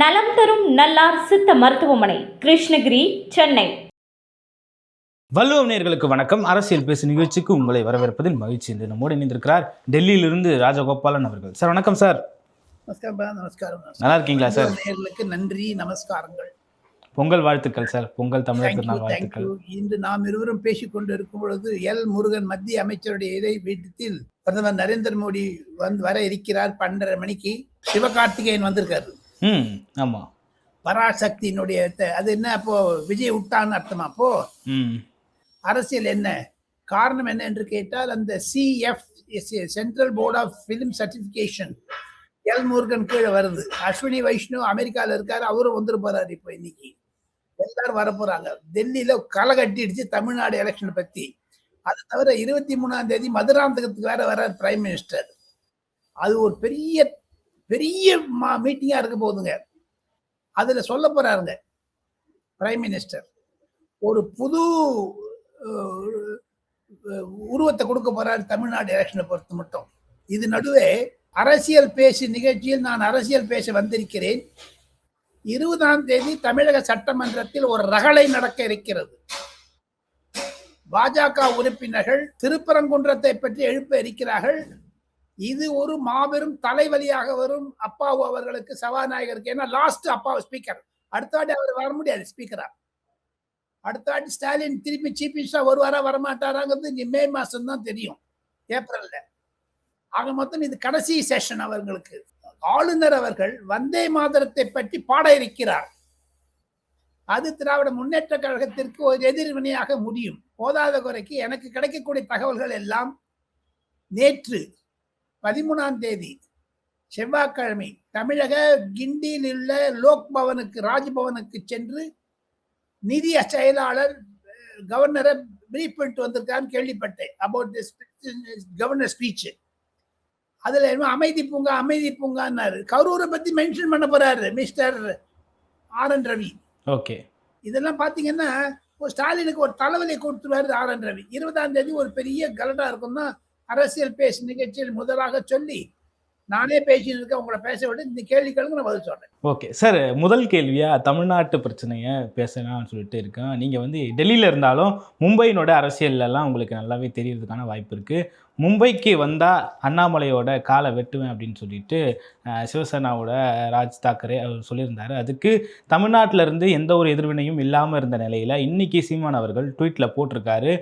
நலம் தரும் நல்லார் சித்த மருத்துவமனை கிருஷ்ணகிரி சென்னை. வள்ளுவம் நேயர்களுக்கு வணக்கம். அரசியல் பேசு நிகழ்ச்சிக்கு உங்களை வரவேற்பதில் மகிழ்ச்சி என்று நம்மோடு இணைந்திருக்கிறார் டெல்லியிலிருந்து ராஜகோபாலன் அவர்கள். சார் வணக்கம் சார். நமஸ்காரம் நல்லா இருக்கீங்களா சார்? நேயர்களுக்கு நன்றி நமஸ்காரங்கள். பொங்கல் வாழ்த்துக்கள் சார். பொங்கல் தமிழர் திருநாள் வாழ்த்துக்கள். இன்று நாம் இருவரும் பேசிக் கொண்டு இருக்கும் பொழுது எல் முருகன் மத்திய அமைச்சருடைய இதை வீட்டத்தில் பிரதமர் நரேந்திர மோடி வந்து வர இருக்கிறார் பன்னெண்டரை மணிக்கு. சிவகார்த்திகேயன் வந்திருக்காரு. ம் ஆமா. பராசக்தியினுடைய அது என்ன அப்போ விஜய் விட்டான்னு அர்த்தமா அப்போ? ம். அரசியல் என்ன? காரணம் என்ன என்று கேட்டால் அந்த CF central board of film certification L Murugan கீழே வருது. அஸ்வினி வைஷ்ணவ் அமெரிக்கால இருக்காரு அவரும் வந்துட்டு போறாரு இப்போ இன்னைக்கு. எல்லாரும் வர போறாங்க. டெல்லியில களை கட்டிடுச்சு தமிழ்நாடு எலெக்ஷனை பத்தி. அது தவிர இருபத்தி மூணாம் தேதி மதுராந்தகத்துக்கு வேற வர்றார் பிரைம் மினிஸ்டர் அது ஒரு பெரிய பெரிய மீட்டிங்கா இருக்க போகுதுங்க. அதுல சொல்ல போறாருங்க பிரைம் மினிஸ்டர் ஒரு புது உருவத்தை கொடுக்க போறாரு தமிழ்நாடு எலெக்ஷனை பொறுத்து மட்டும். இது நடுவே அரசியல் பேசு நிகழ்ச்சியில் நான் அரசியல் பேச வந்திருக்கிறேன். இருபதாம் தேதி தமிழக சட்டமன்றத்தில் ஒரு ரகளை நடக்க இருக்கிறது. பாஜக உறுப்பினர்கள் திருப்பரங்குன்றத்தை பற்றி எழுப்ப இருக்கிறார்கள். இது ஒரு மாபெரும் தலைவலியாக வரும் அப்பாவு அவர்களுக்கு சபாநாயகருக்கு. ஏன்னா லாஸ்ட் அப்பா ஸ்பீக்கர் அடுத்த வாட்டி அவர் வர முடியாது ஸ்பீக்கரா அடுத்த வாட்டி ஸ்டாலின் திருப்பி சீஃப் மினிஸ்டரா வருவாரா வரமாட்டாராங்கிறது மே மாசம் தான் தெரியும் ஏப்ரல்ல. ஆக மொத்தம் இது கடைசி செஷன் அவர்களுக்கு. ஆளுநர் அவர்கள் வந்தே மாதரத்தை பற்றி பாட இருக்கிறார் அது திராவிட முன்னேற்ற கழகத்திற்கு ஒரு எதிர்வினையாக முடியும். போதாத குறைக்கு எனக்கு கிடைக்கக்கூடிய தகவல்கள் எல்லாம் நேற்று பதிமூணாம் தேதி செவ்வாய்க்கிழமை தமிழக கிண்டியில் உள்ள லோக் பவனுக்கு ராஜ்பவனுக்கு சென்று நிதி செயலாளர் கவர்னரை பிரீஃப் பண்ணிட்டு வந்திருக்கான்னு கேள்விப்பட்டேன் அபவுட் திஸ் கவர்னர் ஸ்பீச் அதுல என்ன அமைதி பூங்கா அமைதி பூங்கான்னாரு. கரூரை பத்தி மென்ஷன் பண்ண போறாரு mister R N Ravi. Okay இதெல்லாம் பாத்தீங்கன்னா ஒரு ஸ்டாலினுக்கு ஒரு தலைவலி கொடுத்துருவாரு ஆர் என் ரவி. இருபதாம் தேதி ஒரு பெரிய கலடா இருக்கும்னா அரசியல் பேசு நிகழ்ச்சியில் முதலாக சொல்லி நானே பேசிட்டு இருக்கேன் உங்களை பேச விட்டு இந்த கேள்விகளுக்கு நான் பதில் சொல்றேன். ஓகே. சார் முதல் கேள்வியா தமிழ்நாட்டு பிரச்சனையை பேசலாம்னு சொல்லிட்டு இருக்கேன். நீங்கள் வந்து டெல்லியில் இருந்தாலும் மும்பையினோட அரசியல்லலாம் உங்களுக்கு நல்லாவே தெரியறதுக்கான வாய்ப்பு இருக்குது மும்பைக்கு வந்தால் அண்ணாமலையோட காலை வெட்டுவேன் அப்படின்னு சொல்லிட்டு சிவசேனாவோட ராஜ் தாக்கரே அவர் சொல்லியிருந்தார். அதுக்கு தமிழ்நாட்டில் இருந்து எந்த ஒரு எதிர்வினையும் இல்லாமல் இருந்த நிலையில் இன்றைக்கி சீமான் அவர்கள் ட்வீட்டில் போட்டிருக்காரு.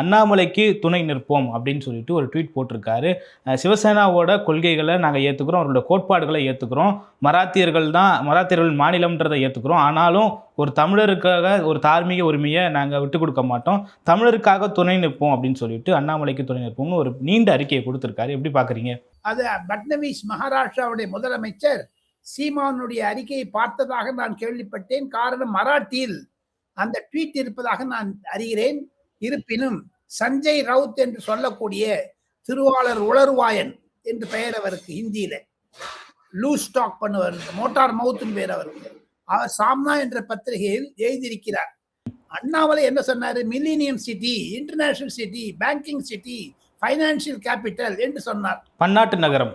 அண்ணாமலைக்கு துணை நிற்போம் அப்படின்னு சொல்லிட்டு ஒரு ட்வீட் போட்டிருக்காரு. சிவசேனாவோட கொள்கைகளை நாங்கள் ஏற்றுக்கிறோம் அவரோட கோட்பாடுகளை ஏற்றுக்கிறோம் மராத்தியர்கள் தான் மராத்தியர்கள் மாநிலம்ன்றதை ஏற்றுக்கிறோம் ஆனாலும் ஒரு தமிழருக்காக ஒரு தார்மீக உரிமையை நாங்கள் விட்டு கொடுக்க மாட்டோம். தமிழருக்காக துணை நிற்போம் அப்படின்னு சொல்லிட்டு அண்ணாமலைக்கு துணை நிற்போம்னு ஒரு நீண்ட அறிக்கையை கொடுத்துருக்காரு. எப்படி பார்க்குறீங்க அது பட்னவிஸ் மகாராஷ்டிராவுடைய முதலமைச்சர் சீமானுடைய அறிக்கையை பார்த்ததாக நான் கேள்விப்பட்டேன். காரணம் மராட்டியில் அந்த ட்வீட் இருப்பதாக நான் அறிகிறேன். இருப்பினும் சஞ்சய் ரவுத் என்று சொல்லக்கூடிய திருவாளர் உளருவாயன் என்று பெயர் அவருக்கு ஹிந்தியில. லூஸ் ஸ்டாக் பண்ணுவார். மோட்டார் மவுத்துன்னு பேர் அவருக்கு. அவர் சாம்னா என்ற பத்திரிகையில் எழுதியிருக்கிறார். அண்ணாமலை என்ன சொன்னாரு? Millennium city international city banking city financial capital என்று சொன்னார். பன்னாட்டு நகரம்.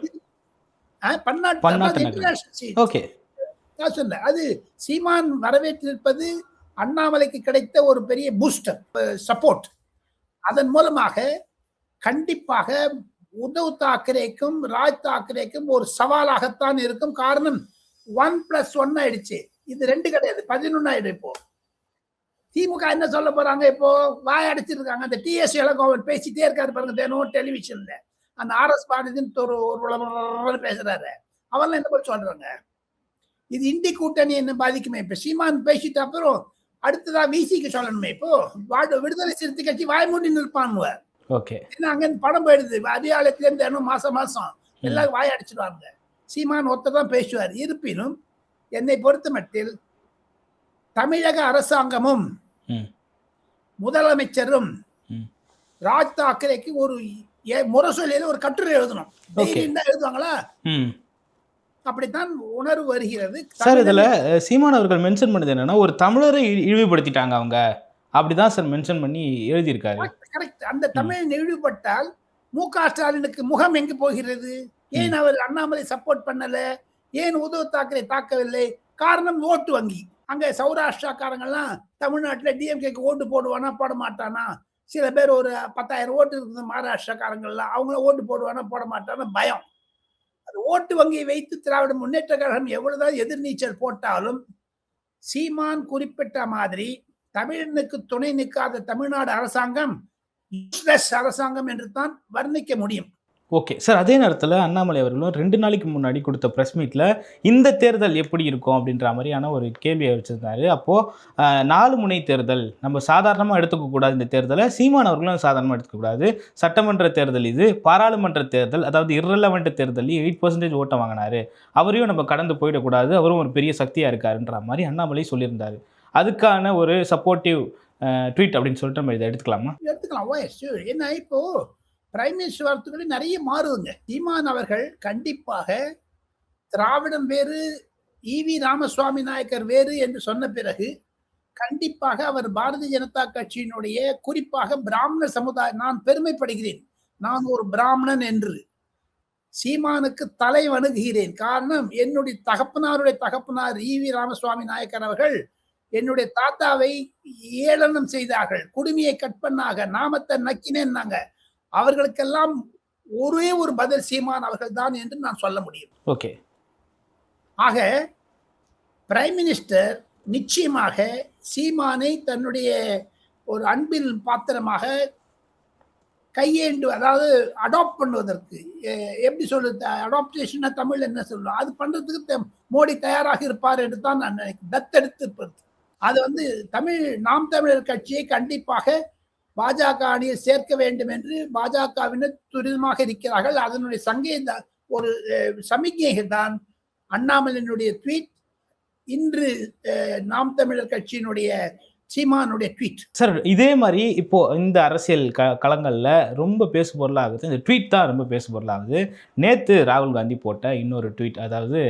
பன்னாட்டு நான் சொன்னேன். அது சீமான் வரவேற்றிருப்பது அண்ணாமலைக்கு கிடைத்த ஒரு பெரிய பூஸ்டர் சப்போர்ட் அதன் மூலமாக கண்டிப்பாக உத்தவ் தாக்கரேக்கும் ராஜ் தாக்கரேக்கும் ஒரு சவாலாகத்தான் இருக்கும். காரணம் ஒன் பிளஸ் ஒன் ஆயிடுச்சு. இது ரெண்டு கிடையாது பதினொன்னு ஆயிடும் இப்போ. திமுக என்ன சொல்ல போறாங்க இப்போ? வாய் அடிச்சிருக்காங்க. அந்த டிஎஸ் இளங்கோவன் பேசிட்டே இருக்காரு பாருங்க தினம் டெலிவிஷன்ல அந்த ஆர்எஸ் பாரதின்னு ஒரு ஒரு பேசுறாரு. அவர்லாம் என்ன போய் சொல்றாங்க? இது இந்தி கூட்டணி என்ன பாதிக்குமே? இப்ப சீமான் பேசிட்ட அப்புறம் அடுத்ததா விசிக்கு சொல்லணுமே இப்போ? வாடு- விடுதலை சிறுத்தை கட்சி வாய்மூடி நிற்பான்னுவார். ஓகே. ஏன்னா அங்க இருந்து படம் போயிடுது. அடியாளத்துல இருந்து தினம் மாசம் மாசம் எல்லாரும் வாய் அடிச்சிடுவாங்க சீமான் ஒருத்தர் தான் பேசுவார். இருப்பினும் என்னை பொறுத்த மட்டில் தமிழக அரசாங்கமும். முதலமைச்சரும். ராஜ் தாக்கரேக்கு ஒரு முரசொலியில ஒரு கட்டுரை எழுதணும். எழுதுவாங்களா? அப்படித்தான் உணர்வு வருகிறது. சார் இதில் சீமான் அவர்கள் மென்ஷன் பண்ணது என்னன்னா ஒரு தமிழரை இழி- இழிவுபடுத்திட்டாங்க அவங்க. அப்படிதான் சார் மென்ஷன் பண்ணி எழுதியிருக்காரு. கரெக்ட். அந்த தமிழ் இழிவுபட்டால் மு க ஸ்டாலினுக்கு முகம் எங்க போகிறது? ஏன் அவர் அண்ணாமலை சப்போர்ட் பண்ணல? ஏன் உத்தவ் தாக்கரே தாக்கவில்லை? காரணம் ஓட்டு வங்கி. அங்க சௌராஷ்டிராக்காரங்கெல்லாம் தமிழ்நாட்டுல டிஎம்கேக்கு ஓட்டு போடுவானா போட மாட்டானா சில பேர் ஒரு பத்தாயிரம் ஓட்டு இருக்குது மகாராஷ்டிராக்காரங்கள்லாம். அவங்கள ஓட்டு போடுவானா போட மாட்டானா பயம். அது ஓட்டு வங்கியை வைத்து திராவிட முன்னேற்ற கழகம் எவ்வளவுதான் எதிர்நீச்சல் போட்டாலும் சீமான் குறிப்பிட்ட மாதிரி தமிழனுக்கு துணை நிற்காத தமிழ்நாடு அரசாங்கம் யூஸ்லெஸ் அரசாங்கம் என்று தான் வர்ணிக்க முடியும். ஓகே சார் அதே நேரத்தில் அண்ணாமலை அவர்களும் ரெண்டு நாளைக்கு முன்னாடி கொடுத்த ப்ரெஸ் மீட்டில் இந்த தேர்தல் எப்படி இருக்கும் அப்படின்ற மாதிரியான ஒரு கேள்வியை வச்சுருந்தாரு. அப்போது நாலு முனை தேர்தல் நம்ம சாதாரணமாக எடுத்துக்கக்கூடாது இந்த தேர்தலை சீமான் அவர்களும் சாதாரணமாக எடுத்துக்கக்கூடாது சட்டமன்ற தேர்தல் இது பாராளுமன்ற தேர்தல் அதாவது இரலவெண்ட் தேர்தலில் எயிட் பர்சன்டேஜ் ஓட்டை வாங்கினாரு. அவரையும் நம்ம கடந்து போயிடக்கூடாது அவரும் ஒரு பெரிய சக்தியாக இருக்காருன்ற மாதிரி அண்ணாமலை சொல்லியிருந்தார். அதுக்கான ஒரு சப்போர்ட்டிவ் ட்வீட் அப்படின்னு சொல்லிட்டு நம்ம இதை எடுத்துக்கலாமா? எடுத்துக்கலாம். ஓ sure. ஏன்னா இப்போ பிரைம் மினிஸ்டர் வரத்துக்குள்ளே நிறைய மாறுதுங்க. சீமான் அவர்கள் கண்டிப்பாக திராவிடம் வேறு இவி ராமசுவாமி நாயக்கர் வேறு என்று சொன்ன பிறகு கண்டிப்பாக அவர் பாரதிய ஜனதா கட்சியினுடைய குறிப்பாக பிராமண சமுதாயம் நான் பெருமைப்படுகிறேன். நான் ஒரு பிராமணன் என்று சீமானுக்கு தலை வணங்குகிறேன். காரணம் என்னுடைய தகப்பனாருடைய தகப்பனார் ஈவி ராமசுவாமி நாயக்கர் அவர்கள் என்னுடைய தாத்தாவை ஏளனம் செய்தார்கள். குடுமியை கட் பண்ணாங்க. நாமத்தை நக்கினேன்னாங்க. அவர்களுக்கெல்லாம் ஒரே ஒரு பதில் சீமான் அவர்கள் தான் என்று நான் சொல்ல முடியும். ஓகே. ஆக பிரைம் மினிஸ்டர் நிச்சயமாக சீமானை தன்னுடைய ஒரு அன்பில் பாத்திரமாக கையேண்டு அதாவது அடாப்ட் பண்ணுவதற்கு எப்படி சொல்லுது அடாப்டேஷன் தமிழ் என்ன சொல்லணும் அது பண்றதுக்கு த- மோடி தயாராக இருப்பார் என்று தான் நான் நினைக்கிறேன். தத்தெடுத்து இருப்பது. அது வந்து தமிழ் நாம் தமிழர் கட்சியை கண்டிப்பாக பாஜக அணியை சேர்க்க வேண்டும் என்று பாஜகவினர் துரிதமாக இருக்கிறார்கள். அதனுடைய சங்கே ஒரு சமிக்ஞைகள் தான் அண்ணாமலையினுடைய ட்வீட் இன்று நாம் தமிழர் கட்சியினுடைய சீமானுடைய ட்வீட் சார் இதே மாதிரி இப்போ இந்த அரசியல் க களங்களில் ரொம்ப பேசு பொருளாகுது இந்த ட்வீட் தான் ரொம்ப பேசு பொருளாகுது நேற்று ராகுல் காந்தி போட்ட இன்னொரு ட்வீட் அதாவது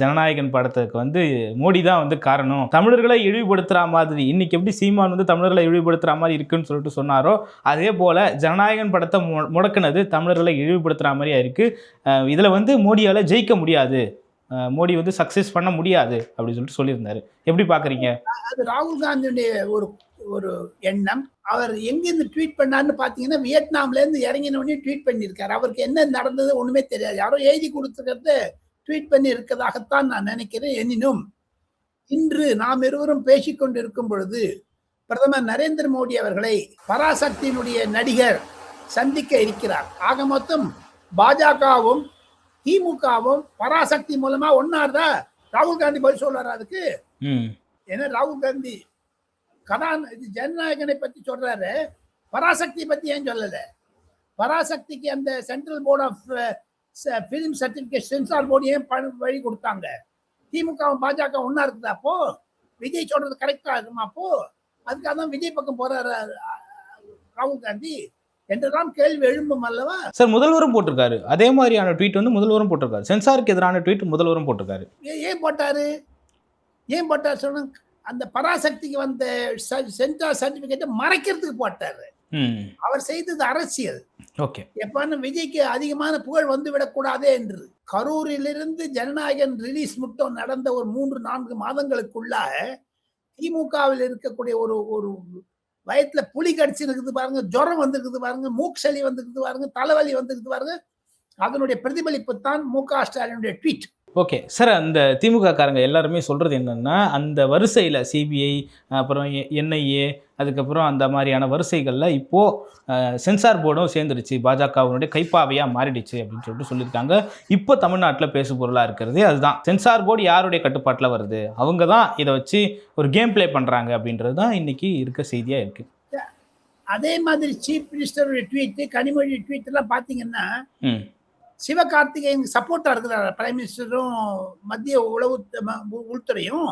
ஜனநாயகன் படத்துக்கு வந்து மோடி தான் வந்து காரணம். தமிழர்களை இழிவுபடுத்துகிற மாதிரி இன்னைக்கு எப்படி சீமான் வந்து தமிழர்களை இழிவுபடுத்துகிற மாதிரி இருக்குன்னு சொல்லிட்டு சொன்னாரோ அதே போல் ஜனநாயகன் படத்தை மு முடக்குனது தமிழர்களை இழிவுபடுத்துகிற மாதிரியாக இருக்குது இதில் வந்து மோடியால் ஜெயிக்க முடியாது. மோடி வந்து சக்ஸஸ் பண்ண முடியாது அப்படின்னு சொல்லிட்டு சொல்லியிருந்தாரு. எப்படி பார்க்குறீங்க? அது ராகுல் காந்தியுடைய ஒரு ஒரு எண்ணம். அவர் எங்கிருந்து ட்வீட் பண்ணாருன்னு பார்த்தீங்கன்னா வியட்நாம்ல இருந்து ட்வீட் பண்ணியிருக்காரு. அவருக்கு என்ன நடந்தது ஒண்ணுமே தெரியாது. யாரோ எழுதி கொடுத்துருக்கிறது ட்வீட் பண்ணி இருக்கதாகத்தான் நான் நினைக்கிறேன். எனினும் இன்று நாம் இருவரும் பேசிக்கொண்டிருக்கும் பொழுது பிரதமர் நரேந்திர மோடி அவர்களை பராசக்தியினுடைய நடிகர் சந்திக்க இருக்கிறார். ஆக மொத்தம் பாஜகவும் திமுகவும் பராசக்தி மூலமா ஒன்னாருதா ராகுல் காந்தி பதில் சொல்றாரு அதுக்கு. ஏன்னா ராகுல் காந்தி இது ஜனநாயகனை பத்தி சொல்றாரு. பராசக்தி பத்தி ஏன் சொல்லல? பராசக்திக்கு அந்த central board of film certificate censor board ஏன் வழி கொடுத்தாங்க? திமுக பாஜக ஒண்ணா இருக்குதா அப்போ? விஜய் சொல்றது கரெக்டா இருக்குமா அப்போ? அதுக்காக தான் விஜய் பக்கம் போறாரு ராகுல் காந்தி. என்றுதான் கேள்வி எழும்பும் அல்லவா? சார் முதல்வரும் போட்டிருக்காரு. அதே மாதிரியான ட்வீட் வந்து முதல்வரும் போட்டிருக்காரு. சென்சாருக்கு எதிரான ட்வீட் முதல்வரும் போட்டிருக்காரு. ஏன் போட்டாரு? ஏன் போட்டார் சொல்லுங்க. அந்த பராசக்திக்கு வந்த சென்சார் சர்டிபிகேட்டை மறைக்கிறதுக்கு போட்டாரு. அவர் செய்தது அரசியல். ஓகே. எப்பன்னு விஜய்க்கு அதிகமான புகழ் வந்து விடக்கூடாதே என்று. கரூரிலிருந்து ஜனநாயகன் ரிலீஸ் மட்டும் நடந்த ஒரு மூன்று நான்கு மாதங்களுக்குள்ளாக திமுகவில் இருக்கக்கூடிய ஒரு ஒரு வயத்துல புலி கடிச்சிருக்குது பாருங்க ஜுரம் வந்திருக்குது பாருங்க மூக்சளி வந்திருக்குது பாருங்க தலைவலி வந்திருக்குது பாருங்க. அதனுடைய பிரதிபலிப்பு தான் மு க ஸ்டாலினுடைய ட்வீட். ஓகே சார் அந்த திமுக காரங்க எல்லாருமே சொல்கிறது என்னென்னா அந்த வரிசையில் சிபிஐ அப்புறம் என்ஐஏ அதுக்கப்புறம் அந்த மாதிரியான வரிசைகளில் இப்போது சென்சார் போர்டும் சேர்ந்துருச்சு. பாஜகவினுடைய கைப்பாவையாக மாறிடுச்சு அப்படின்னு சொல்லிட்டு சொல்லியிருக்காங்க. இப்போ தமிழ்நாட்டில் பேசு பொருளாக இருக்கிறது அதுதான். சென்சார் போர்டு யாருடைய கட்டுப்பாட்டில் வருது? அவங்க தான் இதை வச்சு ஒரு கேம் ப்ளே பண்ணுறாங்க அப்படின்றது தான் இன்றைக்கி இருக்க செய்தியாக இருக்குது அதே மாதிரி சீஃப் மினிஸ்டருடைய ட்வீட் கனிமொழி ட்வீட் எல்லாம் பாத்தீங்கன்னா ம். சிவகார்த்திகேயன் சப்போர்ட்டா இருக்கிறார். பிரைம் மினிஸ்டரும் மத்திய உளவு உள்துறையும்.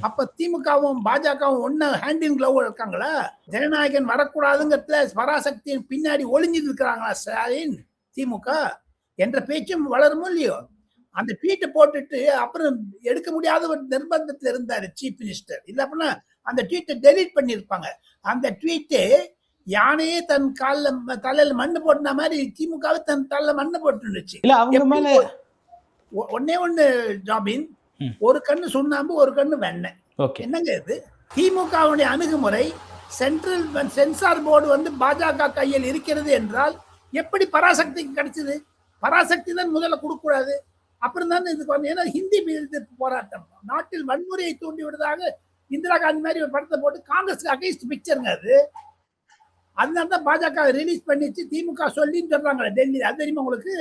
அப்ப திமுகவும் பாஜகவும் ஒன்னு ஹேண்ட் இன் கிளவ் இருக்காங்களா? ஜனநாயகன் வரக்கூடாதுங்கிறதுல பராசக்தியின் பின்னாடி ஒளிஞ்சிட்டு இருக்கிறாங்களா ஸ்டாலின் திமுக? என்ற பேச்சும் வளருமோ இல்லையோ? அந்த ட்வீட்டை போட்டுட்டு அப்புறம் எடுக்க முடியாத ஒரு நிர்பந்தத்தில் இருந்தாரு சீஃப் மினிஸ்டர் இல்ல அப்படின்னா அந்த ட்வீட்டை டெலீட் பண்ணியிருப்பாங்க. அந்த ட்வீட்டு யானையே தன் காலில் தலையில மண்ணு போட்டுன மாதிரி திமுகவை தன் தலையில மண்ணு போட்டுருந்துச்சு. இல்லை அவங்க எப்படி மேலே ஒ- ஒண்ணே ஒண்ணு ஜாபின். ஒரு கண்ணு சுண்ணாம்பு ஒரு கண்ணு வெண்ணெய். என்னங்க இது? திமுகவுடைய அணுகுமுறை சென்ட்ரல் சென்சார் போர்டு வந்து பாஜக கையில் இருக்கிறது என்றால் எப்படி பராசக்திக்கு கிடைச்சது? பராசக்தி தான் முதல்ல கொடுக்கக்கூடாது. அப்புறம் தான் இதுக்கு வந்து ஏன்னா ஹிந்தி போராட்டம். நாட்டில் வன்முறையை தூண்டி விடுவதாக இந்திரா காந்தி மாதிரி ஒரு படத்தை போட்டு காங்கிரஸ்க்கு அகைன்ஸ்ட் பிக்சருங்க அது. அதனால தான் பாஜக ரிலீஸ் பண்ணிச்சு. திமுக சொல்லின்னு சொல்றாங்களே டெல்லி அது தெரியுமா உங்களுக்கு?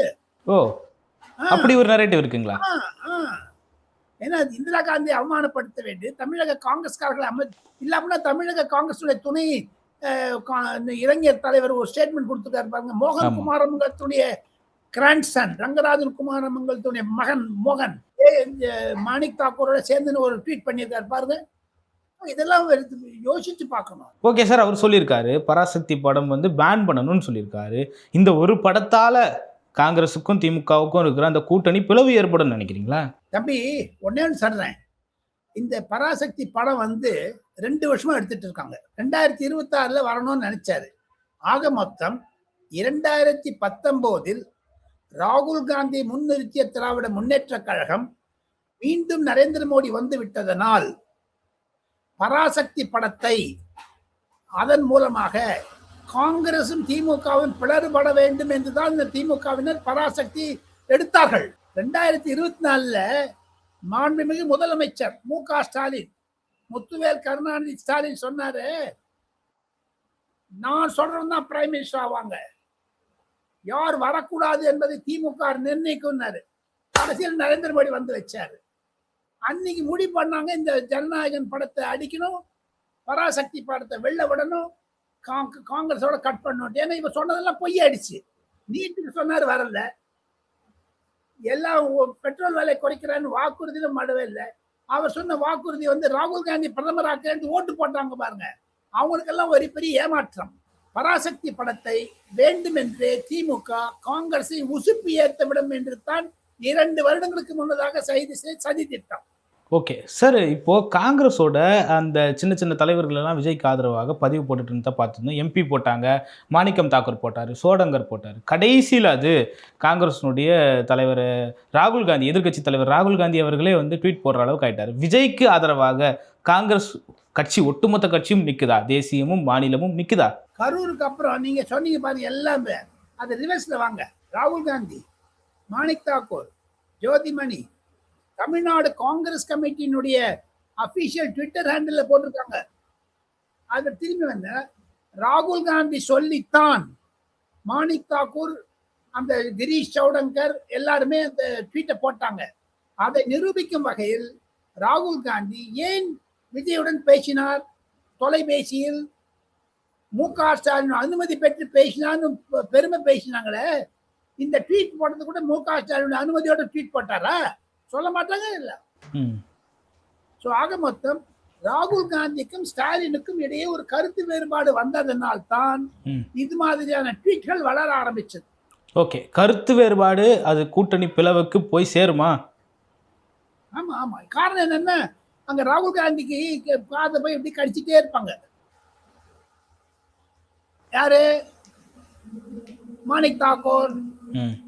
ஓ. அப்படி ஒரு நரேட்டிவ் இருக்குங்களா. ஏன்னா இந்திரா காந்தி அவமானப்படுத்த வேண்டி தமிழக காங்கிரஸ்காரர்களை அம இல்லாமனா தமிழக காங்கிரஸுடைய துணை இளைஞர் தலைவர் ஒரு ஸ்டேட்மெண்ட் கொடுத்துருக்காரு பாருங்க. மோகன் ஆமா. குமாரமங்கலத்துடைய கிராண்ட்சன் ரங்கராஜன் குமாரமங்கலத்துடைய மகன் மோகன். மாணிக் தாக்கூரோட சேர்ந்து ஒரு ட்வீட் பண்ணியிருக்காரு பாருங்க. இதெல்லாம் யோசிச்சு பார்க்கணும். ஓகே சார் அவர் சொல்லியிருக்காரு பராசக்தி படம் வந்து பேன் பண்ணணும்னு சொல்லியிருக்காரு. இந்த ஒரு படத்தால காங்கிரஸுக்கும் திமுகவுக்கும் இருக்கிற அந்த கூட்டணி பிளவு ஏற்படும் நினைக்கிறீங்களா? தம்பி ஒன்னே ஒன்று சொல்றேன். இந்த பராசக்தி படம் வந்து ரெண்டு வருஷமா எடுத்துட்டு இருக்காங்க. ரெண்டாயிரத்தி இருபத்தி ஆறுல வரணும்னு நினைச்சாரு. ஆக மொத்தம் இரண்டாயிரத்தி பத்தொன்பதில் ராகுல் காந்தி முன்னிறுத்திய திராவிட முன்னேற்ற கழகம் மீண்டும் நரேந்திர மோடி வந்து விட்டதனால் பராசக்தி படத்தை அதன் மூலமாக காங்கிரசும் திமுகவும் பிளறுபட வேண்டும் என்றுதான் இந்த திமுகவினர் பராசக்தி எடுத்தார்கள். ரெண்டாயிரத்தி இருபத்தி நாலுல மாண்புமிகு முதலமைச்சர் மு க ஸ்டாலின் முத்துவேல் கருணாநிதி ஸ்டாலின் சொன்னாரு நான் சொல்றேன் தான் பிரைம் மினிஸ்டர் ஆவாங்க. யார் வரக்கூடாது என்பதை திமுக நிர்ணயிக்கும்னாரு. அரசியல் நரேந்திர மோடி வந்து வச்சாரு. அன்னைக்கு முடிவு பண்ணாங்க இந்த ஜனநாயகன் படத்தை அடிக்கணும் பராசக்தி படத்தை வெளில விடணும் காங்கிரஸோட கட் பண்ணும் ஏன்னா இவன் சொன்னதெல்லாம் பொய் நீட்டுக்கு சொன்னார் வரல. எல்லாம் பெட்ரோல் விலை குறைக்கிறான்னு வாக்குறுதியில மடவே இல்லை. அவர் சொன்ன வாக்குறுதி வந்து ராகுல் காந்தி பிரதமர் ஆக்கிறேன் ஓட்டு போட்டாங்க பாருங்க. அவங்களுக்கெல்லாம் ஒரு பெரிய ஏமாற்றம். பராசக்தி படத்தை வேண்டுமென்றே திமுக காங்கிரஸை உசுப்பி ஏற்றவிடும் என்று தான் இரண்டு வருடங்களுக்கு முன்னதாக செய்தி சதி திட்டம். ஓகே. சார் இப்போது காங்கிரஸோட அந்த சின்ன சின்ன தலைவர்கள் எல்லாம் விஜய்க்கு ஆதரவாக பதிவு போட்டுட்டு இருந்தா பார்த்துருந்தோம். எம்பி போட்டாங்க மாணிக்கம் தாக்கூர் போட்டார் சோடங்கர் போட்டார். கடைசியில் அது காங்கிரஸினுடைய தலைவர் ராகுல் காந்தி எதிர்கட்சி தலைவர் ராகுல் காந்தி அவர்களே வந்து ட்வீட் போடுற அளவுக்கு ஆயிட்டார். விஜய்க்கு ஆதரவாக காங்கிரஸ் கட்சி ஒட்டுமொத்த கட்சியும் நிற்குதா தேசியமும் மாநிலமும் நிற்குதா கரூருக்கு அப்புறம் நீங்கள் சொன்னீங்க பாருங்க எல்லாமே. அது ரிவர்ஸில் வாங்க. ராகுல் காந்தி மாணிக் தாக்கூர் ஜோதிமணி தமிழ்நாடு காங்கிரஸ் கமிட்டியினுடைய அபிஷியல் ட்விட்டர் ஹேண்டில் போட்டிருக்காங்க. அது திரும்பி வந்த ராகுல் காந்தி சொல்லித்தான். மாணிக் தாக்கூர் அந்த கிரீஷ் சௌடங்கர் எல்லாருமே அந்த ட்வீட்டை போட்டாங்க. அதை நிரூபிக்கும் வகையில் ராகுல் காந்தி ஏன் விஜயுடன் பேசினார்? தொலைபேசியில் மு க ஸ்டாலின் அனுமதி பெற்று பேசினான்னு பெருமை பேசினாங்களே. இந்த ட்வீட் போட்டது கூட மு க ஸ்டாலின் அனுமதியோட ட்வீட் போட்டாரா? சொல்ல மாட்டாங்க இல்ல. ஸோ ஆக மொத்தம் ராகுல் காந்திக்கும் ஸ்டாலினுக்கும் இடையே ஒரு கருத்து வேறுபாடு வந்ததனால் தான். இது மாதிரியான ட்வீட்கள் வளர ஆரம்பிச்சது. ஓகே. கருத்து வேறுபாடு அது கூட்டணி பிளவுக்கு போய் சேருமா? ஆமா ஆமா. காரணம் என்னன்னா அங்க ராகுல் காந்திக்கு காதை போய் இப்படி கடிச்சிட்டே இருப்பாங்க. யாரு? மாணிக் தாக்கூர்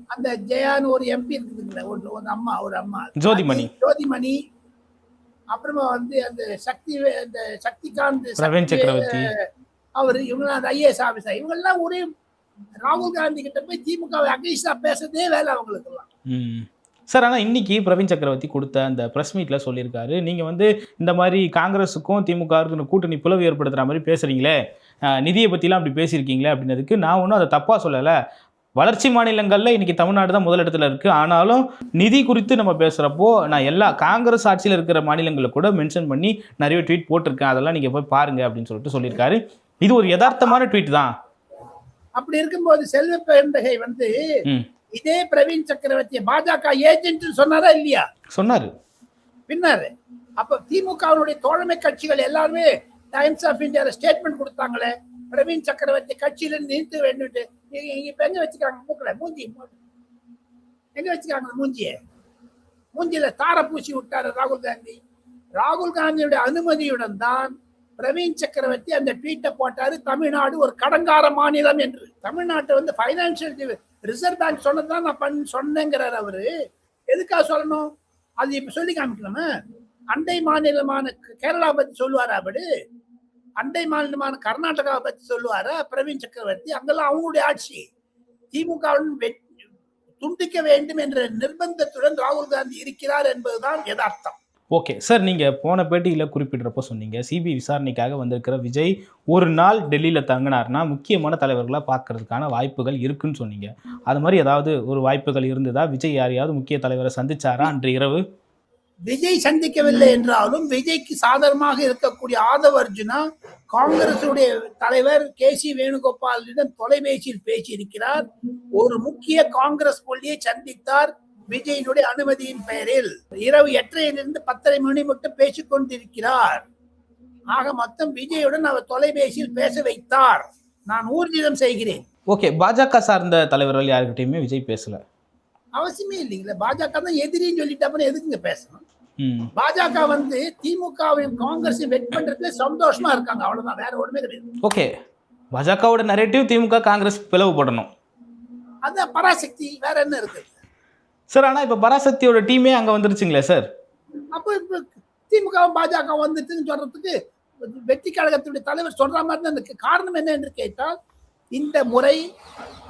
அந்த ஜெயான்னு ஒரு எம்பி இருக்குதுங்களே ஒரு ஒரு அம்மா ஒரு அம்மா. ஜோதிமணி. ஜோதிமணி அப்புறமா வந்து அந்த சக்தி அந்த சக்திகாந்த் பிரவீன் சக்கரவர்த்தி. அவர் இவங்க அந்த ஐஏஎஸ் ஆபீசர் இவங்க எல்லாம் ஒரே ராகுல் காந்தி கிட்ட போய் திமுக அகைன்ஸ்டா பேசுறதே வேலை அவங்களுக்கு எல்லாம் ம். சார் ஆனால் இன்னைக்கு பிரவீன் சக்கரவர்த்தி கொடுத்த அந்த ப்ரெஸ் மீட்டில் சொல்லியிருக்காரு. நீங்கள் வந்து இந்த மாதிரி காங்கிரஸுக்கும் திமுகவுக்கும் கூட்டணி பிளவு ஏற்படுத்துகிற மாதிரி பேசுகிறீங்களே நிதியை பற்றிலாம் அப்படி பேசியிருக்கீங்களே அப்படின்னதுக்கு நான் ஒன்றும் அதை தப்பாக சொல்லலை. வளர்ச்சி மாநிலங்களில் இன்னைக்கு தமிழ்நாடு தான் முதலிடத்துல இருக்குது ஆனாலும் நிதி குறித்து நம்ம பேசுகிறப்போ நான் எல்லா காங்கிரஸ் ஆட்சியில் இருக்கிற மாநிலங்களை கூட மென்ஷன் பண்ணி நிறைய ட்வீட் போட்டிருக்கேன். அதெல்லாம் நீங்கள் போய் பாருங்க அப்படின்னு சொல்லிட்டு சொல்லியிருக்காரு. இது ஒரு யதார்த்தமான ட்வீட் தான். அப்படி இருக்கும்போது செல்வ பெருந்தகை வந்து இதே பிரவீன் சக்கரவர்த்தி பாஜக ஏஜென்ட் சொன்னாரா இல்லையா? சொன்னார். பின்னாரு. அப்ப திமுகவினுடைய தோழமை கட்சிகள் எல்லாருமே டைம்ஸ் ஆஃப் இந்தியால ஸ்டேட்மெண்ட் கொடுத்தாங்களே பிரவீன் சக்கரவர்த்தி கட்சியில இருந்து நிறுத்த வேண்டும் இப்ப எங்க வச்சுக்காங்க மூக்கல மூஞ்சி எங்க வச்சுக்காங்க மூஞ்சிய. மூஞ்சியில தார பூசி விட்டாரு ராகுல் காந்தி. ராகுல் காந்தியுடைய அனுமதியுடன் தான் பிரவீன் சக்கரவர்த்தி அந்த ட்வீட்டை போட்டாரு. தமிழ்நாடு ஒரு கடங்கார மாநிலம் என்று. தமிழ்நாட்டை வந்து பைனான்சியல் ரிசர்வ் பேங்க் சொன்னதுதான் நான் பண்ண சொன்னேங்கிறார் அவரு. எதுக்காக சொல்லணும்? அது இப்ப சொல்லி காமிக்கலாமா? அண்டை மாநிலமான கேரளா பத்தி சொல்லுவார் அப்படி அண்டை மாநிலமான கர்நாடகாவை பத்தி சொல்லுவாரா பிரவீன் சக்கரவர்த்தி. அங்கெல்லாம் அவங்களுடைய ஆட்சி. திமுகவுடன் வெ- துண்டிக்க வேண்டும் என்ற நிர்பந்தத்துடன் ராகுல் காந்தி இருக்கிறார் என்பதுதான் யதார்த்தம். ஓகே சார் நீங்கள் போன பேட்டியில் குறிப்பிட்றப்போ சொன்னீங்க சிபிஐ விசாரணைக்காக வந்திருக்கிற விஜய் ஒரு நாள் டெல்லியில் தங்கினார்னா முக்கியமான தலைவர்களாக பார்க்கறதுக்கான வாய்ப்புகள் இருக்குன்னு சொன்னீங்க. அது மாதிரி ஏதாவது ஒரு வாய்ப்புகள் இருந்ததா? விஜய் யாரையாவது முக்கிய தலைவரை சந்திச்சாரா அன்று இரவு? விஜய் சந்திக்கவில்லை என்றாலும் விஜய்க்கு சாதகமாக இருக்கக்கூடிய ஆதவ அர்ஜுனா காங்கிரசுடைய தலைவர் கே சி வேணுகோபாலிடம் தொலைபேசியில் பேசியிருக்கிறார். ஒரு முக்கிய காங்கிரஸ் புள்ளியை சந்தித்தார் விஜயினுடைய அனுமதியின் பெயரில். இரவு எட்டரையிலிருந்து பத்தரை மணி மட்டும் பேசிக் கொண்டிருக்கிறார். ஆக மொத்தம் விஜயுடன் அவர் தொலைபேசியில் பேச வைத்தார். நான் ஊர்ஜிதம் செய்கிறேன். ஓகே பாஜக சார்ந்த தலைவர்கள் யாருக்கிட்டையுமே விஜய் பேசல. அவசியமே இல்லைங்களா. பாஜக தான் எதிரின்னு சொல்லிட்டு அப்புறம் எதுக்குங்க பேசணும்? பாஜக வந்து திமுகவையும் காங்கிரஸையும் வெட் பண்றதுல சந்தோஷமா இருக்காங்க. அவ்வளவுதான். வேற ஒண்ணுமே கிடையாது. ஓகே. பாஜகவோட நரேட்டிவ் திமுக காங்கிரஸ் பிளவுபடணும் அதான் பராசக்தி வேற என்ன இருக்கு? சார் ஆனால் இப்போ பராசக்தியோட டீமே அங்கே வந்துருச்சுங்களே சார்? அப்போ இப்ப திமுகவும் பாஜக வந்துட்டுன்னு சொல்றதுக்கு வெற்றி கழகத்துடைய தலைவர் சொல்ற மாதிரி தான் இருக்கு. காரணம் என்ன என்று கேட்டால் இந்த முறை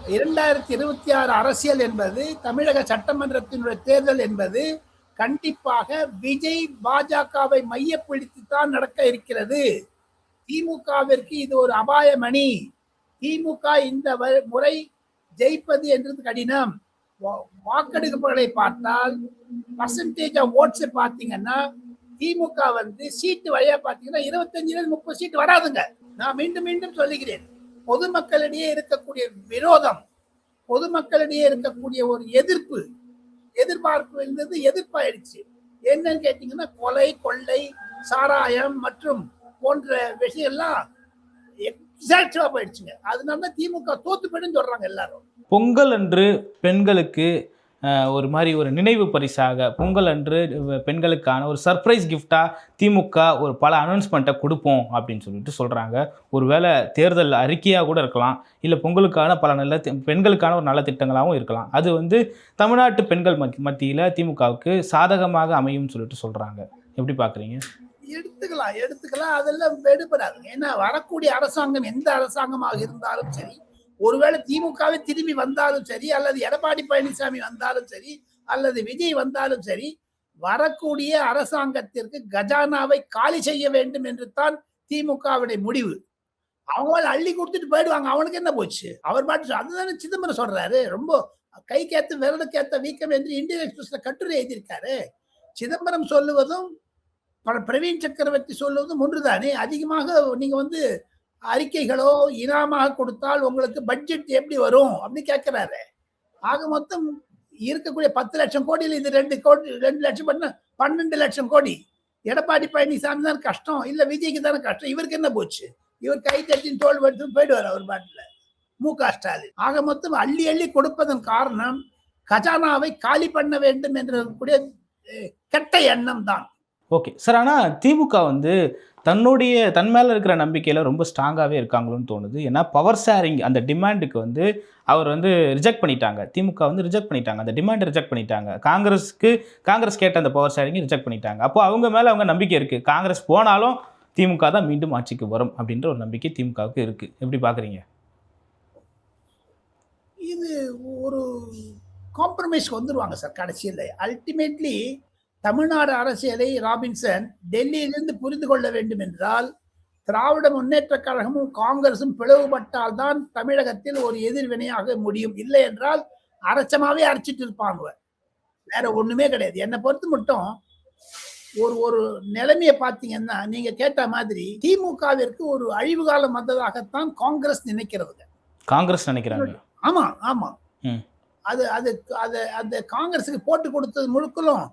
இரண்டாயிரத்தி இருபத்தி ஆறு அரசியல் என்பது தமிழக சட்டமன்றத்தினுடைய தேர்தல் என்பது கண்டிப்பாக விஜய் பாஜகவை மையப்படுத்தி தான் நடக்க இருக்கிறது. திமுகவிற்கு இது ஒரு அபாயமணி. திமுக இந்த வ- முறை ஜெயிப்பது என்றது கடினம். வா- வாக்கெடுப்புகளை பார்த்தால் பர்சன்டேஜ் ஆஃப் ஓட்ஸ் பார்த்தீங்கன்னா திமுக வந்து சீட்டு வழியா பார்த்தீங்கன்னா இருபத்தஞ்சுல முப்பது சீட்டு வராதுங்க. நான் மீண்டும் மீண்டும் சொல்லுகிறேன். பொதுமக்களிடையே இருக்கக்கூடிய விரோதம் பொதுமக்களிடையே இருக்கக்கூடிய ஒரு எதிர்ப்பு எதிர்பார்ப்பு இருந்தது எதிர்ப்பாயிடுச்சு. என்னன்னு கேட்டீங்கன்னா கொலை கொள்ளை சாராயம் மற்றும் போன்ற விஷயம்லாம் எக்ஸாக்டிவா போயிடுச்சுங்க. அதனால தான் திமுக தோத்து போயிடுன்னு சொல்றாங்க எல்லாரும். பொங்கல் அன்று பெண்களுக்கு ஒரு மாதிரி ஒரு நினைவு பரிசாக பொங்கல் அன்று பெண்களுக்கான ஒரு சர்ப்ரைஸ் கிஃப்டாக திமுக ஒரு பல அனௌன்ஸ்மெண்ட்டை கொடுப்போம் அப்படின்னு சொல்லிட்டு சொல்கிறாங்க ஒருவேளை தேர்தல் அறிக்கையாக கூட இருக்கலாம். இல்லை பொங்கலுக்கான பல நல்ல பெண்களுக்கான ஒரு நல்ல திட்டங்களாகவும் இருக்கலாம். அது வந்து தமிழ்நாட்டு பெண்கள் மத் மத்தியில் திமுகவுக்கு சாதகமாக அமையும்னு சொல்லிட்டு சொல்கிறாங்க எப்படி பார்க்குறீங்க எடுத்துக்கலாம் எடுத்துக்கலாம். அதெல்லாம் எடுபடாதுங்க ஏன்னா வரக்கூடிய அரசாங்கம் எந்த அரசாங்கமாக இருந்தாலும் சரி ஒருவேளை திமுகவே திரும்பி வந்தாலும் சரி அல்லது எடப்பாடி பழனிசாமி வந்தாலும் சரி அல்லது விஜய் வந்தாலும் சரி வரக்கூடிய அரசாங்கத்திற்கு கஜானாவை காலி செய்ய வேண்டும் என்று தான் திமுகவுடைய முடிவு. அவங்களால அள்ளி கொடுத்துட்டு போயிடுவாங்க. அவனுக்கு என்ன போச்சு? அவர் பாட்டு சொ- அதுதானே சிதம்பரம் சொல்றாரு. ரொம்ப கைக்கேத்த விரலுக்கேத்த வீக்கம் என்று இந்தியன் எக்ஸ்பிரஸ்ல கட்டுரை எழுதியிருக்காரு. சிதம்பரம் சொல்லுவதும் பிரவீன் சக்கரவர்த்தி சொல்லுவதும் ஒன்றுதானே? அதிகமாக நீங்க வந்து அறிக்கைகளோ இனாமாக கொடுத்தால் உங்களுக்கு பட்ஜெட் எப்படி வரும் அப்படின்னு கேட்கிறாரு ஆக மொத்தம் இருக்கக்கூடிய பத்து லட்சம் கோடியில் இது ரெண்டு கோடி ரெண்டு லட்சம் பண்ண பன்னெண்டு லட்சம் கோடி. எடப்பாடி பழனிசாமி தான் கஷ்டம் இல்லை விஜய்க்கு தானே கஷ்டம். இவருக்கு என்ன போச்சு? இவர் கை தட்டின் தோல் எடுத்து போயிடுவார் அவர் பாட்டில். மு க ஸ்டாலின். ஆக மொத்தம் அள்ளி அள்ளி கொடுப்பதன் காரணம் கஜானாவை காலி பண்ண வேண்டும் என்ற கூடிய கெட்ட எண்ணம் தான். ஓகே. சார் ஆனால் திமுக வந்து தன்னுடைய தன் மேலே இருக்கிற நம்பிக்கையில் ரொம்ப ஸ்ட்ராங்காகவே இருக்காங்களோன்னு தோணுது. ஏன்னா பவர் ஷேரிங் அந்த டிமாண்டுக்கு வந்து அவர் வந்து ரிஜெக்ட் பண்ணிட்டாங்க. திமுக வந்து ரிஜெக்ட் பண்ணிட்டாங்க. அந்த டிமாண்டை ரிஜெக்ட் பண்ணிட்டாங்க. காங்கிரஸ்க்கு காங்கிரஸ் கேட்ட அந்த பவர் ஷேரிங்கை ரிஜெக்ட் பண்ணிட்டாங்க. அப்போ அவங்க மேலே அவங்க நம்பிக்கை இருக்குது காங்கிரஸ் போனாலும் திமுக தான் மீண்டும் ஆட்சிக்கு வரும் அப்படின்ற ஒரு நம்பிக்கை திமுகவுக்கு இருக்குது எப்படி பார்க்குறீங்க இது ஒரு காம்ப்ரமைஸ்க்கு வந்துடுவாங்க சார் கடைசியில். அல்டிமேட்லி தமிழ்நாடு அரசியலை ராபின்சன் டெல்லியிலிருந்து புரிந்து கொள்ள வேண்டும் என்றால் திராவிட முன்னேற்றக் கழகமும் காங்கிரசும் பிளவுபட்டால் தான் தமிழகத்தில் ஒரு எதிர்வினையாக முடியும். இல்லை என்றால் அரைச்சமாவே அரைச்சிட்டு இருப்பாங்க வேற ஒண்ணுமே கிடையாது. என்னை பொறுத்து மட்டும் ஒரு ஒரு நிலைமையை பார்த்தீங்கன்னா நீங்க கேட்ட மாதிரி திமுகவிற்கு ஒரு அழிவு காலம் வந்ததாகத்தான் காங்கிரஸ் நினைக்கிறதுங்க காங்கிரஸ் நினைக்கிறாங்க. ஆமா ஆமா. அது அது அது அந்த காங்கிரஸுக்கு போட்டு கொடுத்தது முழுக்கலும்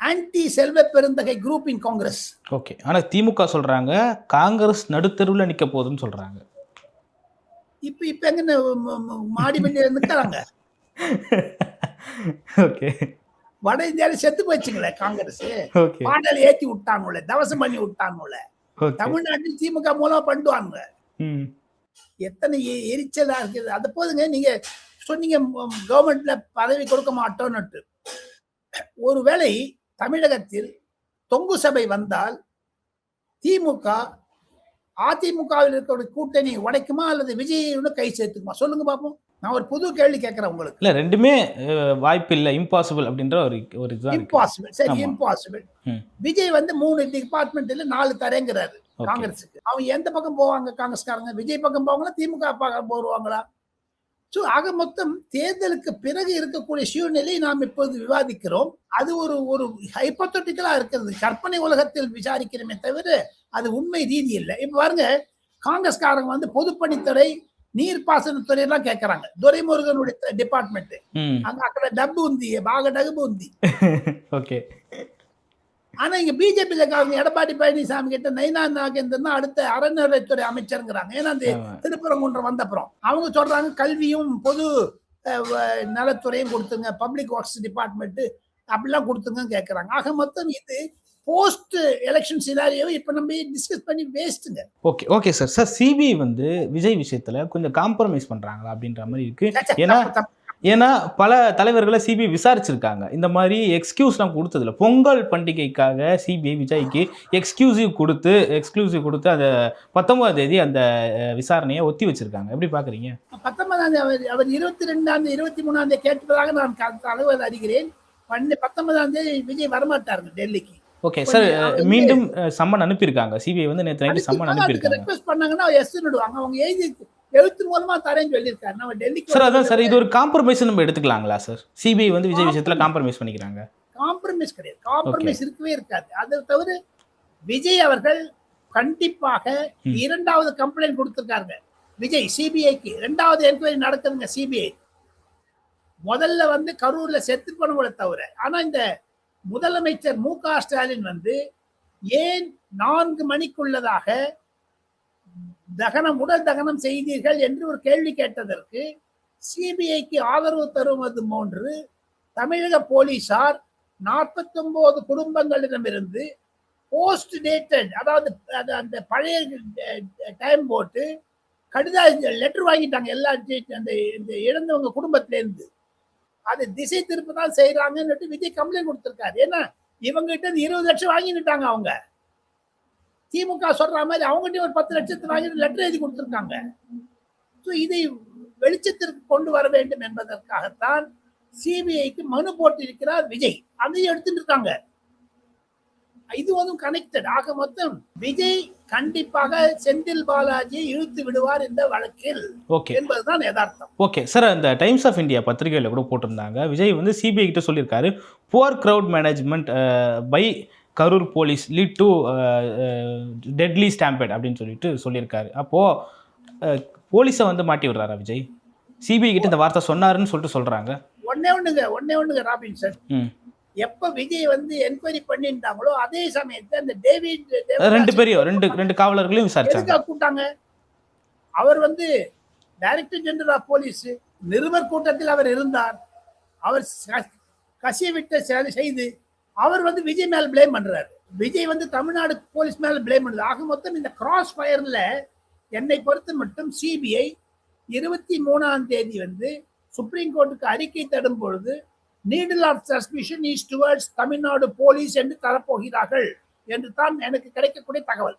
anti Selvaperunthagai group in Congress okay ஆனால் திமுக சொல்கிறாங்க காங்கிரஸ் நடுத்தெருவில் நிற்க போகுதுன்னு சொல்கிறாங்க இப்ப இப்ப எங்க மாடி வண்டியில நிக்கிறாங்க? ஓகே வட இந்தியாவில செத்து போச்சுங்களே காங்கிரஸ். பாடல் ஏத்தி விட்டானுல தவசம் பண்ணி விட்டானுல தமிழ்நாட்டில் திமுக மூலமா பண்ணுவாங்க எத்தனை எரிச்சலா இருக்குது. அது போதுங்க நீங்க சொன்னீங்க கவர்மெண்ட்ல பதவி கொடுக்க மாட்டோம்னுட்டு. ஒருவேளை தமிழகத்தில் தொங்கு சபை வந்தால் திமுக அதிமுகவில் இருக்கிற கூட்டணி உடைக்குமா அல்லது விஜயோட கை சேர்த்துக்குமா? சொல்லுங்க பாப்போம். நான் ஒரு புது கேள்வி கேட்கிறேன் உங்களுக்கு. இல்ல ரெண்டுமே வாய்ப்பு இல்லை இம்பாசிபிள் அப்படின்ற ஒரு ஒரு இம்பாசிபிள் சரி. இம்பாசிபிள். விஜய் வந்து மூணு டிபார்ட்மெண்ட்ல நாலு தரேங்கிறாரு. காங்கிரஸுக்கு. அவங்க எந்த பக்கம் போவாங்க? காங்கிரஸ்காரங்க? விஜய் பக்கம் போவாங்களா? திமுக பக்கம் போடுவாங்களா ஸோ ஆக மொத்தம் தேர்தலுக்கு பிறகு இருக்கக்கூடிய சூழ்நிலை நாம் இப்போது விவாதிக்கிறோம். அது ஒரு ஒரு ஹைப்பத்தட்டிக்கலா இருக்கிறது. கற்பனை உலகத்தில் விசாரிக்கிறோமே தவிர அது உண்மை ரீதி இல்லை. இப்போ பாருங்க காங்கிரஸ்காரங்க வந்து பொதுப்பணித்துறை நீர்ப்பாசனத்துறை எல்லாம் கேட்கறாங்க துரைமுருகனுடைய டிபார்ட்மெண்ட் அங்க அக்கட டப்பு உந்தி பாக டப்பு உந்தி. ஓகே. ஆனா இங்க பிஜேபியில அவங்க எடப்பாடி பழனிசாமி கிட்ட நைனா நாகேந்திரன் அடுத்த அறநிலைத்துறை அமைச்சருங்கிறாங்க. ஏன்னா அந்த. திருப்பரங்குன்றம் வந்தப்புறம் அவங்க சொல்றாங்க கல்வியும் பொது நலத்துறையும் கொடுத்துங்க பப்ளிக் ஒர்க்ஸ் டிபார்ட்மெண்ட் அப்படிலாம் கொடுத்துங்க கேட்கறாங்க ஆக மொத்தம் இது போஸ்ட் எலெக்ஷன் சினாரியோவை இப்ப நம்ம டிஸ்கஸ் பண்ணி வேஸ்ட்டுங்க okay okay sir sir CBI வந்து விஜய் விஷயத்துல கொஞ்சம் காம்ப்ரமைஸ் பண்றாங்களா அப்படின்ற மாதிரி இருக்கு. ஏன்னா ஏன்னா பல தலைவர்களை சிபிஐ விசாரிச்சிருக்காங்க. இந்த மாதிரி எக்ஸ்கியூஸ்லாம் கொடுத்ததில்ல. பொங்கல் பண்டிகைக்காக சிபிஐ விஜய்க்கு எக்ஸ்கியூசிவ் கொடுத்து எக்ஸ்க்ளூசிவ் கொடுத்து அந்த பத்தொன்பதாம் தேதி அந்த விசாரணையை ஒத்தி வச்சிருக்காங்க. எப்படி பாக்குறீங்க பத்தொன்பதாம் தேதி அவர் அவர் இருபத்தி ரெண்டாம் தேதி இருபத்தி மூணாம் தேதி கேட்டதாக நான் தகவல் அறிகிறேன். பன்னெண்டு பத்தொன்பதாம் தேதி விஜய் வரமாட்டாருங்க டெல்லிக்கு. ஓகே சார் மீண்டும் சம்மன் அனுப்பியிருக்காங்க. சிபிஐ வந்து நேற்று நைட்டு சம்மன் அனுப்பியிருக்காங்க. ரெக்வஸ்ட் பண்ணாங்கன்னா எஸ் அவங்க எழுதி எழுத்து மூலமா தரேன்னு சொல்லியிருக்காரு. நம்ம டெல்லிக்கு சார் அதான் சார் இது ஒரு காம்ப்ரமைஸ் நம்ம எடுத்துக்கலாங்களா சார்? சிபிஐ வந்து விஜய் விஷயத்துல காம்ப்ரமைஸ் பண்ணிக்கிறாங்க. காம்ப்ரமைஸ் கிடையாது. காம்ப்ரமைஸ் இருக்கவே இருக்காது. அதை தவிர விஜய் அவர்கள் கண்டிப்பாக. இரண்டாவது கம்ப்ளைண்ட் கொடுத்திருக்காங்க விஜய் சிபிஐக்கு இரண்டாவது என்கொயரி நடக்குதுங்க சிபிஐ முதல்ல வந்து கரூர்ல செத்து போனவங்களை தவிர ஆனா இந்த முதலமைச்சர் மு க ஸ்டாலின் வந்து ஏன் நான்கு மணிக்குள்ளதாக தகனம் உடல் தகனம் செய்தீர்கள் என்று ஒரு கேள்வி கேட்டதற்கு சிபிஐக்கு ஆதரவு தருவது போன்று தமிழக போலீசார் 49 குடும்பங்களிடமிருந்து போஸ்ட் டேட்டட் அதாவது அந்த பழைய டைம் போட்டு கடிதா லெட்டர் வாங்கிட்டாங்க எல்லா அந்த இந்த இழந்தவங்க குடும்பத்திலேருந்து. அது திசை திருப்ப தான் செய்கிறாங்கன்னுட்டு விஜய் கம்ப்ளைண்ட் கொடுத்துருக்காரு. ஏன்னா இவங்ககிட்ட இருபது லட்சம் வாங்கிட்டாங்க அவங்க. திமுக சொல்ற மாதிரி அவங்ககிட்ட ஒரு பத்து லட்சத்தை வாங்கிட்டு லெட்டர் எழுதி கொடுத்திருக்காங்க. ஸோ இதை வெளிச்சத்திற்கு கொண்டு வர வேண்டும் என்பதற்காகத்தான் சிபிஐக்கு மனு போட்டிருக்கிறார் விஜய். அதையும் எடுத்துட்டு இருக்காங்க. இது வந்து கனெக்டட் ஆக மொத்தம் விஜய் கண்டிப்பாக செந்தில் பாலாஜியை இழுத்து விடுவார் இந்த வழக்கில் ஓகே என்பதுதான் யதார்த்தம். ஓகே சார் அந்த டைம்ஸ் ஆஃப் இந்தியா பத்திரிகையில் கூட போட்டிருந்தாங்க. விஜய் வந்து சிபிஐ கிட்ட சொல்லியிருக்காரு poor crowd management by Karur police lead to deadly stampede அப்படின்னு சொல்லிட்டு சொல்லியிருக்காரு. அப்போது போலீஸை வந்து மாட்டி விடுறாரா விஜய்? சிபிஐ கிட்ட இந்த வார்த்தை சொன்னாருன்னு சொல்லிட்டு சொல்கிறாங்க ஒன்னே ஒண்ணுங்க ஒன்னே ஒண்ணுங்க ராபின்சன் ம். எப்ப விஜய் வந்து என்கொயரி பண்ணிட்டாங்களோ அதே சமயத்துல அந்த டேவிட் ரெண்டு பேரையும் ரெண்டு ரெண்டு காவலர்களையும் விசாரிச்சாங்க. கூட்டாங்க? அவர் வந்து டைரக்டர் ஜெனரல் ஆஃப் போலீஸ் நிருபர் கூட்டத்தில் அவர் இருந்தார். அவர் கசிய விட்ட செய்து அவர் வந்து விஜய் மேல ப்ளேம் பண்றாரு. விஜய் வந்து தமிழ்நாடு போலீஸ் மேல ப்ளேம் பண்ணுது ஆக மொத்தம் இந்த கிராஸ் ஃபயர்ல என்னை பொறுத்து மட்டும் சிபிஐ இருபத்தி மூணாம் தேதி வந்து சுப்ரீம் கோர்ட்டுக்கு அறிக்கை தரும் பொழுது needle of suspicion is towards Tamil Nadu police என்று தரப்போகிறார்கள் என்று தான் எனக்கு கிடைக்கக்கூடிய தகவல்.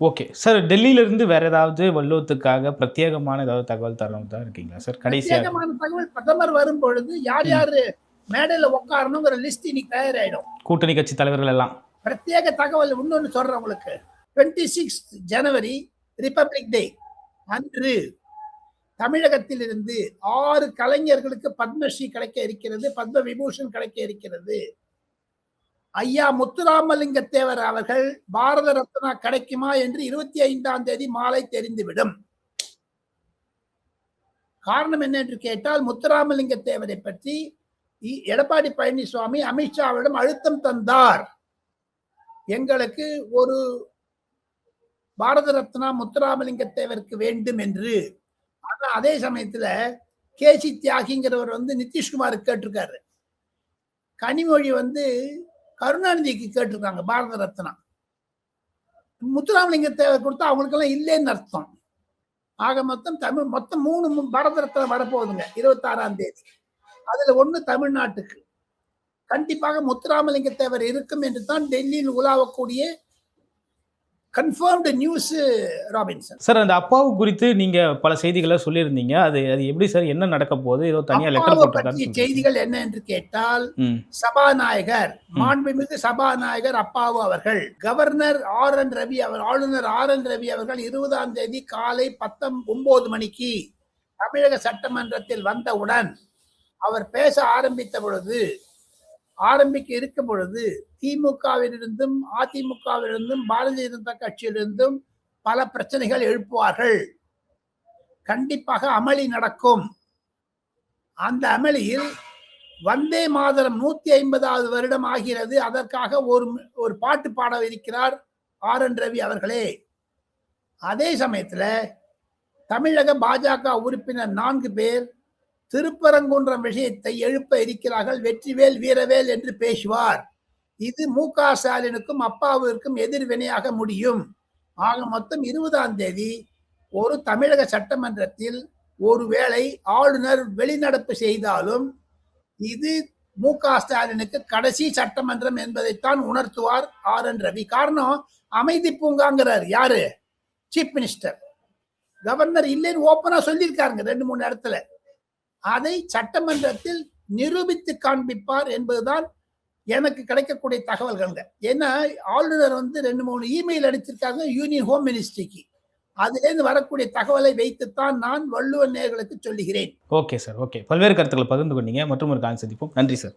ஓகே சார் டெல்லியிலிருந்து வேற ஏதாவது வல்லூத்துக்காக பிரத்யேகமான ஏதாவது தகவல் தரணும் தான் இருக்கீங்களா சார் பிரத்யேகமான தகவல் பிரதமர் வரும் பொழுது யார் யாரு மேடையில உட்காரணுங்கிற லிஸ்ட் இன்னைக்கு தயாராயிடும். கூட்டணி கட்சி தலைவர்கள் எல்லாம். பிரத்யேக தகவல் இன்னொன்னு சொல்றேன் உங்களுக்கு. Twenty six January republic day அன்று தமிழகத்தில் இருந்து ஆறு கலைஞர்களுக்கு பத்மஸ்ரீ கிடைக்க இருக்கிறது பத்ம விபூஷன் கிடைக்க இருக்கிறது. ஐயா முத்துராமலிங்க தேவர் அவர்கள் பாரத ரத்னா கிடைக்குமா என்று இருபத்தி ஐந்தாம் தேதி மாலை தெரிந்துவிடும். காரணம் என்ன என்று கேட்டால் முத்துராமலிங்க தேவரை பற்றி எடப்பாடி பழனிசாமி அமித்ஷாவிடம் அழுத்தம் தந்தார். எங்களுக்கு ஒரு பாரத ரத்னா முத்துராமலிங்க தேவருக்கு வேண்டும் என்று. ஆனா அதே சமயத்துல கேசி தியாகிங்கிறவர் வந்து நிதிஷ்குமாருக்கு கேட்டிருக்காரு. கனிமொழி வந்து கருணாநிதிக்கு கேட்டிருக்காங்க பாரத ரத்னா. முத்துராமலிங்க தேவர் கொடுத்தா அவங்களுக்கெல்லாம் இல்லைன்னு அர்த்தம். ஆக மொத்தம் தமிழ் மொத்தம் மூணு பாரத ரத்னம் வரப்போகுதுங்க இருபத்தாறாம் தேதி. அதுல ஒண்ணு தமிழ்நாட்டுக்கு. கண்டிப்பாக முத்துராமலிங்க தேவர் இருக்கும் என்று தான் டெல்லியில் உலாவக்கூடிய கன்ஃபர்ம்டு நியூஸ் ராபின்சன். சார் அந்த அப்பாவு குறித்து நீங்க பல செய்திகளை சொல்லியிருந்தீங்க. அது அது எப்படி சார் என்ன நடக்க போகுது? ஏதோ தனியா லெட்டர் போட்டிருக்காரு செய்திகள் என்ன என்று கேட்டால் சபாநாயகர் மாண்புமிகு சபாநாயகர் அப்பாவு அவர்கள் கவர்னர் ஆர் என் ரவி அவர் ஆளுநர் ஆர் என் ரவி அவர்கள் இருபதாம் தேதி காலை பத்தம் ஒன்பது மணிக்கு தமிழக சட்டமன்றத்தில் வந்தவுடன் அவர் பேச ஆரம்பித்த பொழுது ஆரம்பிக்க இருக்கும் பொழுது திமுகவிலிருந்தும் அதிமுகவிலிருந்தும் பாரதிய ஜனதா கட்சியிலிருந்தும் பல பிரச்சனைகள் எழுப்புவார்கள். கண்டிப்பாக அமளி நடக்கும். அந்த அமளியில் வந்தே மாதரம் நூத்தி ஐம்பதாவது வருடம் ஆகிறது. அதற்காக ஒரு ஒரு பாட்டு பாட இருக்கிறார் ஆர் என் ரவி அவர்களே. அதே சமயத்துல தமிழக பாஜக உறுப்பினர் நான்கு பேர் திருப்பரங்குன்றம் விஷயத்தை எழுப்ப இருக்கிறார்கள். வெற்றிவேல் வீரவேல் என்று பேசுவார். இது மு க ஸ்டாலினுக்கும் அப்பாவிற்கும் எதிர்வினையாக முடியும். ஆக மொத்தம் இருபதாம் தேதி ஒரு தமிழக சட்டமன்றத்தில் ஒருவேளை ஆளுநர் வெளிநடப்பு செய்தாலும் இது மு க ஸ்டாலினுக்கு கடைசி சட்டமன்றம் என்பதைத்தான் உணர்த்துவார் ஆர் என் ரவி. காரணம் அமைதி பூங்காங்கிறார். யாரு? Chief minister. கவர்னர் இல்லைன்னு ஓப்பனா சொல்லியிருக்காருங்க ரெண்டு மூணு இடத்துல. அதை சட்டமன்றத்தில் நிரூபித்து காண்பிப்பார் என்பதுதான் எனக்கு கிடைக்கக்கூடிய தகவல்கள்ங்க. ஏன்னா ஆளுநர் வந்து ரெண்டு மூணு இமெயில் அடிச்சிருக்காங்க யூனியன் ஹோம் மினிஸ்ட்ரிக்கு அதுலேருந்து வரக்கூடிய தகவலை வைத்துத்தான் நான் வள்ளுவர் நேர்களுக்கு சொல்லுகிறேன். Okay sir. ஓகே. பல்வேறு கருத்துக்களை பகிர்ந்து கொண்டீங்க. மற்றும் ஒரு கால் சந்திப்போம். நன்றி சார்.